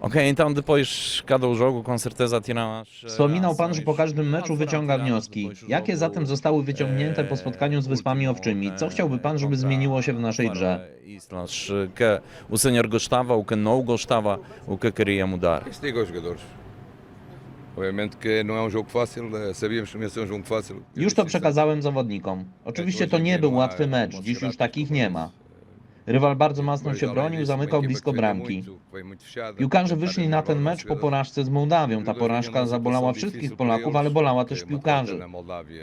Ok, então depois cada o jogo com certeza tiram as Wspominał pan, że po każdym meczu wyciąga tiramos wnioski. Jakie zatem zostały wyciągnięte po spotkaniu z Wyspami último, Owczymi? Co chciałby pan, żeby zmieniło się w naszej grze? Islas, que o senhor gostava, o que não gostava, o que queria mudar. Digo aos jogadores. Obviamente que não é um jogo fácil, eh, sabíamos que não ia ser um jogo fácil. Już to przekazałem zawodnikom. Oczywiście to nie był łatwy mecz, dziś już takich nie ma. Rywal bardzo mocno się bronił, zamykał blisko bramki. Piłkarze wyszli na ten mecz po porażce z Mołdawią. Ta porażka zabolała wszystkich Polaków, ale bolała też piłkarzy.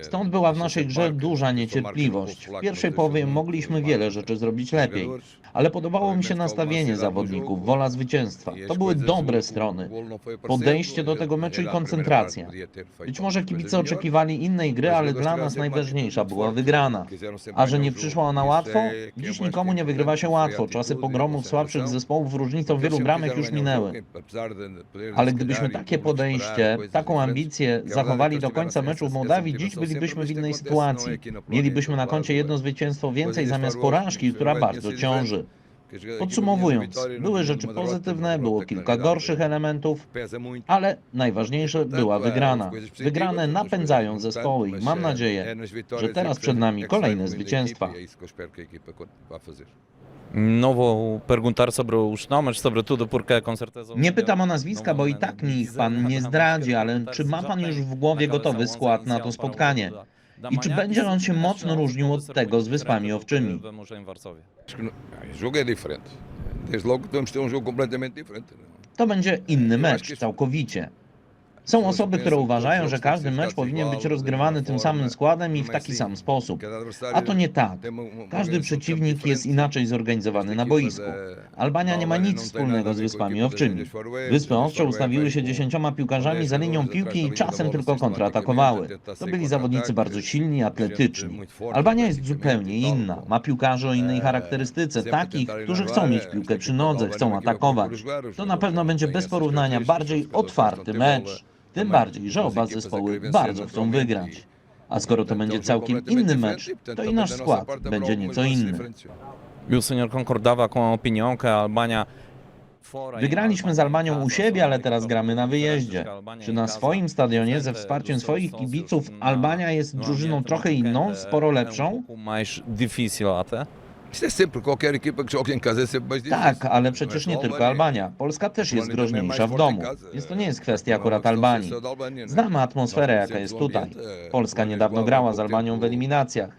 Stąd była w naszej grze duża niecierpliwość. W pierwszej połowie mogliśmy wiele rzeczy zrobić lepiej, ale podobało mi się nastawienie zawodników, wola zwycięstwa. To były dobre strony. Podejście do tego meczu i koncentracja. Być może kibice oczekiwali innej gry, ale dla nas najważniejsza była wygrana. A że nie przyszła ona łatwo? Dziś nikomu nie wygrywa się łatwo. Czasy pogromów słabszych zespołów różnicą wielu bramek już minęły. Ale gdybyśmy takie podejście, taką ambicję zachowali do końca meczu w Mołdawii, dziś bylibyśmy w innej sytuacji. Mielibyśmy na koncie jedno zwycięstwo więcej zamiast porażki, która bardzo ciąży. Podsumowując, były rzeczy pozytywne, było kilka gorszych elementów, ale najważniejsze była wygrana. Wygrane napędzają zespoły i mam nadzieję, że teraz przed nami kolejne zwycięstwa. Não vou perguntar sobre os nomes, sobretudo porque Nie pytam o nazwiska, bo i tak mi ich pan nie zdradzi, ale czy ma pan już w głowie gotowy skład na to spotkanie? I czy będzie on się mocno różnił od tego z Wyspami Owczymi? vemos em Varsóvia. O jogo é diferente. Desde logo temos que ter jogo completamente diferente. To będzie inny mecz, całkowicie. Są osoby, które uważają, że każdy mecz powinien być rozgrywany tym samym składem i w taki sam sposób. A to nie tak. Każdy przeciwnik jest inaczej zorganizowany na boisku. Albania nie ma nic wspólnego z Wyspami Owczymi. Wyspy Owcze ustawiły się dziesięcioma piłkarzami za linią piłki i czasem tylko kontratakowały. To byli zawodnicy bardzo silni, atletyczni. Albania jest zupełnie inna. Ma piłkarzy o innej charakterystyce, takich, którzy chcą mieć piłkę przy nodze, chcą atakować. To na pewno będzie bez porównania bardziej otwarty mecz. Tym bardziej, że oba zespoły bardzo chcą wygrać. A skoro to będzie całkiem inny mecz, to i nasz skład będzie nieco inny. O senhor concordava com a opinião que a Albânia fora em Wygraliśmy z Albanią u siebie, ale teraz gramy na wyjeździe. Czy na swoim stadionie ze wsparciem swoich kibiców Albania jest drużyną trochę inną, sporo lepszą? Sempre, qualquer equipa que joga em casa é sempre mais difícil. Tak, ale przecież nie tylko Albania. Polska też jest groźniejsza w domu. Więc to nie jest kwestia akurat Albanii. Znamy atmosferę, jaka jest tutaj. Polska niedawno grała z Albanią w eliminacjach.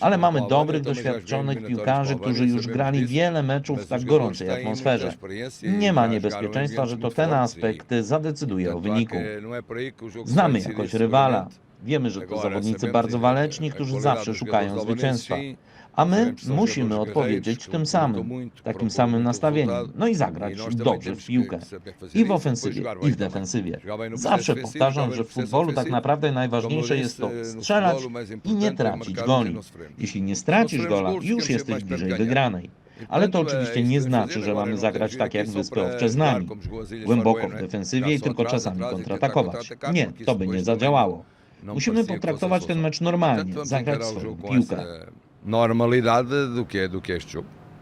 Ale mamy dobrych, doświadczonych piłkarzy, którzy już grali wiele meczów w tak gorącej atmosferze. Nie ma niebezpieczeństwa, że to ten aspekt zadecyduje o wyniku. Znamy jakoś rywala. Wiemy, że to zawodnicy bardzo waleczni, którzy zawsze szukają zwycięstwa. A my musimy odpowiedzieć tym samym, takim samym nastawieniem, no i zagrać dobrze w piłkę. I w ofensywie, i w defensywie. Zawsze powtarzam, że w futbolu tak naprawdę najważniejsze jest to strzelać i nie tracić goli. Jeśli nie stracisz gola, już jesteś bliżej wygranej. Ale to oczywiście nie znaczy, że mamy zagrać tak jak Wyspy Owcze z nami. Głęboko w defensywie i tylko czasami kontratakować. Nie, to by nie zadziałało. Musimy potraktować ten mecz normalnie, zagrać swoją piłkę. Normalidade do que é, do que é este jogo.